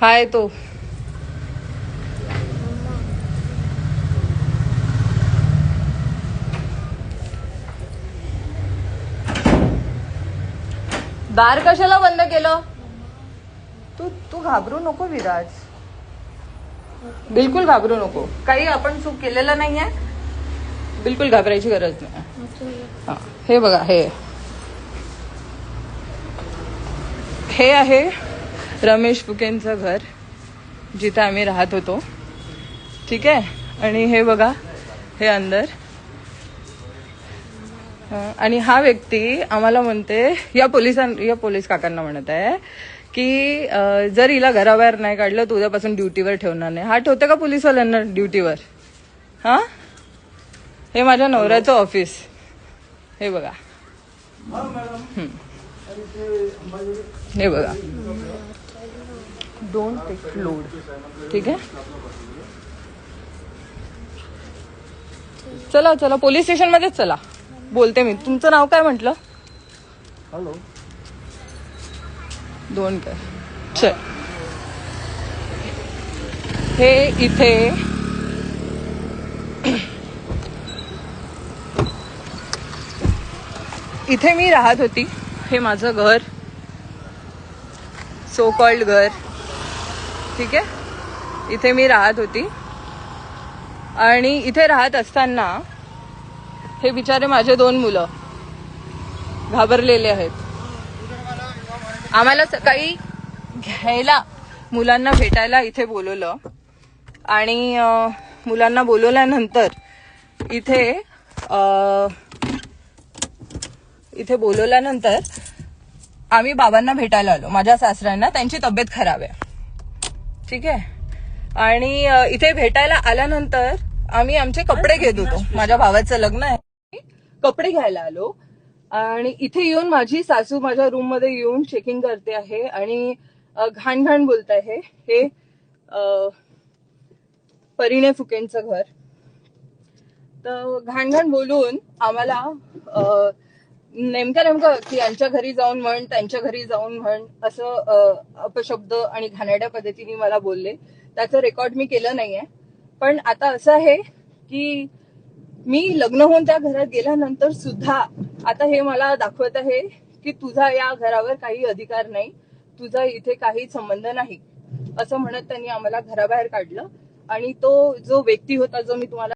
हाय तो. दार कशाला बंद केलं? तू तू घाबरू नको विराज. बिलकुल घाबरू नको. काही आपण चूक केलेलं नाहीये. बिलकुल घाबरायची गरज नाही. हा, हे बघा हे. हे आहे रमेश फुकेंचं घर जिथे आम्ही राहत होतो. ठीक आहे? आणि हे बघा हे अंदर. आणि हा व्यक्ती आम्हाला म्हणते या पोलिसां या पोलीस काकांना म्हणत आहे की जर हिला घराबाहेर नाही काढलं तर उद्यापासून ड्युटीवर ठेवणार नाही. हा ठेवते का पोलिसवाल्यांना ड्युटीवर? हा? हे माझ्या नवऱ्याचं ऑफिस हे बघा. हं. हे बघा. डोंट टेक लोड ठीक आहे? चला चला. पोलीस स्टेशन मध्येच चला. बोलते मी. तुमचं नाव काय म्हटलं? हॅलो. दोन काय चल. हे इथे इथे मी राहत होती. हे माझं घर. सो कॉल्ड घर. ठीक आहे? इथे मी राहत होती. आणि इथे राहत असताना हे बिचारे माझे दोन मुलं घाबरलेले आहेत. आम्हाला सकाळी घ्यायला मुलांना भेटायला इथे बोलवलं. आणि मुलांना बोलवल्यानंतर इथे इथे बोलवल्यानंतर आम्ही बाबांना भेटायला आलो. माझ्या सासऱ्यांना. त्यांची तब्येत खराब आहे. ठीक आहे? आणि इथे भेटायला आल्यानंतर आम्ही आमचे कपडे घेत होतो. माझ्या भावाचं लग्न आहे. कपडे घ्यायला आलो. आणि इथे येऊन माझी सासू माझ्या रूममध्ये येऊन चेकिंग करते आहे आणि घाण घाण बोलत आहे. हे अ, परिणे फुकेंचं घर. तर घाण घाण बोलून आम्हाला नेमक्या नेमकं की यांच्या घरी जाऊन म्हण त्यांच्या घरी जाऊन म्हण असं अपशब्द आणि घाणेरड्या पद्धतीने मला बोलले. त्याचं रेकॉर्ड मी केलं नाहीये. पण आता असं आहे की मी लग्न होऊन त्या घरात गेल्यानंतर सुद्धा आता हे मला दाखवत आहे की तुझा या घरावर काही अधिकार नाही तुझा इथे काही संबंध नाही असं म्हणत त्यांनी आम्हाला घराबाहेर काढलं. आणि तो जो व्यक्ती होता जो मी तुम्हाला